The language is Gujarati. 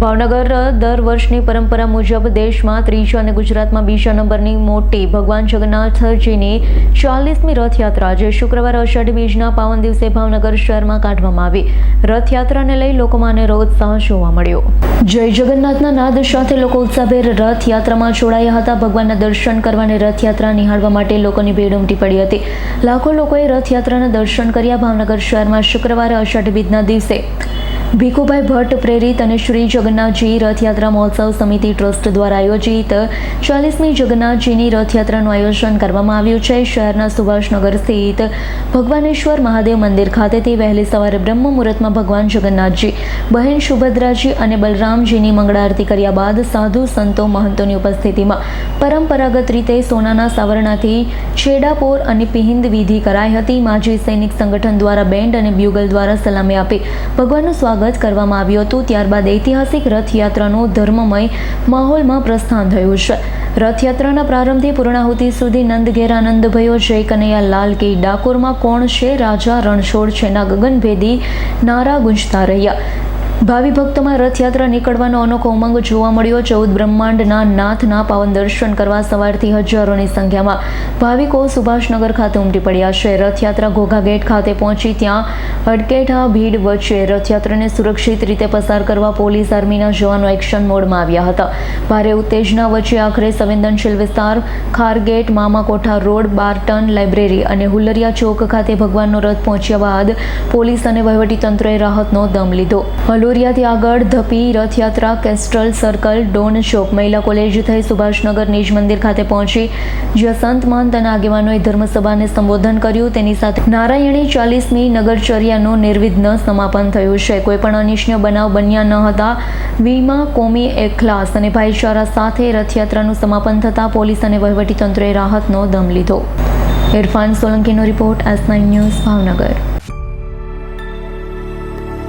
ભાવનગર દર વર્ષની પરંપરા મુજબ દેશમાં ત્રીજા અને ગુજરાતમાં બીજા નંબરની મોટી ભગવાન જગન્નાથજીની ચાલીસમી રથયાત્રા જે શુક્રવાર અષાઢી બીજના પાવન દિવસે ભાવનગર શહેરમાં કાઢવામાં આવી. રથયાત્રાને લઈ લોકોમાં અનેરો ઉત્સાહ જોવા મળ્યો. જય જગન્નાથના નાદ સાથે લોકો ઉત્સાહભેર રથયાત્રામાં જોડાયા હતા. ભગવાનના દર્શન કરવા અને રથયાત્રા નિહાળવા માટે લોકોની ભીડ ઉમટી પડી હતી. લાખો લોકોએ રથયાત્રાના દર્શન કર્યા. ભાવનગર શહેરમાં શુક્રવારે અષાઢી બીજના દિવસે ભીખુભાઈ ભટ્ટ પ્રેરિત અને શ્રી જગન્નાથજી રથયાત્રા મહોત્સવ સમિતિ ટ્રસ્ટ દ્વારા આયોજિત ચાલીસમી જગન્નાથજીની રથયાત્રાનું આયોજન કરવામાં આવ્યું છે. શહેરના સુભાષનગર સ્થિત ભગવાનેશ્વર મહાદેવ મંદિર ખાતેથી વહેલી સવારે બ્રહ્મ મુહૂર્તમાં ભગવાન જગન્નાથજી, બહેન સુભદ્રાજી અને બલરામજીની મંગળા આરતી કર્યા બાદ સાધુ, સંતો, મહંતોની ઉપસ્થિતિમાં પરંપરાગત રીતે સોનાના સાવરણાથી છેડાપોર અને પિહિંદ વિધિ કરાઈ હતી. માજી સૈનિક સંગઠન દ્વારા બેન્ડ અને બ્યુગલ દ્વારા સલામી આપી ભગવાનનું સ્વાગત કરવામાં આવ્યું હતું. ત્યારબાદ ઐતિહાસિક રથયાત્રાનું ધર્મમય માહોલમાં પ્રસ્થાન થયું છે. રથયાત્રાના પ્રારંભથી પૂર્ણાહુતિ સુધી નંદ ઘેર આનંદ જય કનૈયા લાલ કે ડાકોરમાં કોણ છે? રાજા રણછોડ છેના ગગનભેદી નારા ગુંજતા રહ્યા. ભાવિ ભક્તોમાં રથયાત્રા નીકળવાનો અનોખો ઉમંગ જોવા મળ્યો. ચૌદ બ્રહ્માંડના નાથના પાવન દર્શન કરવા સવારથી હજારોની સંખ્યામાં ભાવિકો સુભાષનગર ખાતે ઉમટી પડ્યા છે. રથયાત્રા ઘોઘા ગેટ ખાતે પહોંચી ત્યાં અડકેઠા ભીડ વચ્ચે રથયાત્રાને સુરક્ષિત રીતે પસાર કરવા પોલીસ આર્મીના જવાનો એક્શન મોડમાં આવ્યા હતા. ભારે ઉત્તેજના વચ્ચે આખરે સંવેદનશીલ વિસ્તાર Khargate Mamakotha road, Barton library અને હુલરિયા ચોક ખાતે ભગવાનનો રથ પહોંચ્યા બાદ પોલીસ અને વહીવટીતંત્રએ રાહતનો દમ લીધો. હલુરિયાથી આગળ ધપી રથયાત્રા કેસ્ટ્રલ સર્કલ ડોન ચોક મહિલા કોલેજ થઈ સુભાષનગર નિજ મંદિર ખાતે પહોંચી. જ્યાં સંત મહંત અને આગેવાનોએ ધર્મસભાને સંબોધન કર્યું. તેની સાથે નારાયણી ચાલીસમી નગરચર્યાનું નિર્વિઘ્ન સમાપન થયું છે. કોઈપણ અનિશ્ચય બનાવ બન્યા ન હતા. વીમા, કોમી, એખલાસ અને ભાઈચારા સાથે રથયાત્રાનું સમાપન થતાં પોલીસ અને વહીવટીતંત્રએ રાહતનો દમ લીધો. Irfan સોલંકીનો report S nine news Bhavnagar.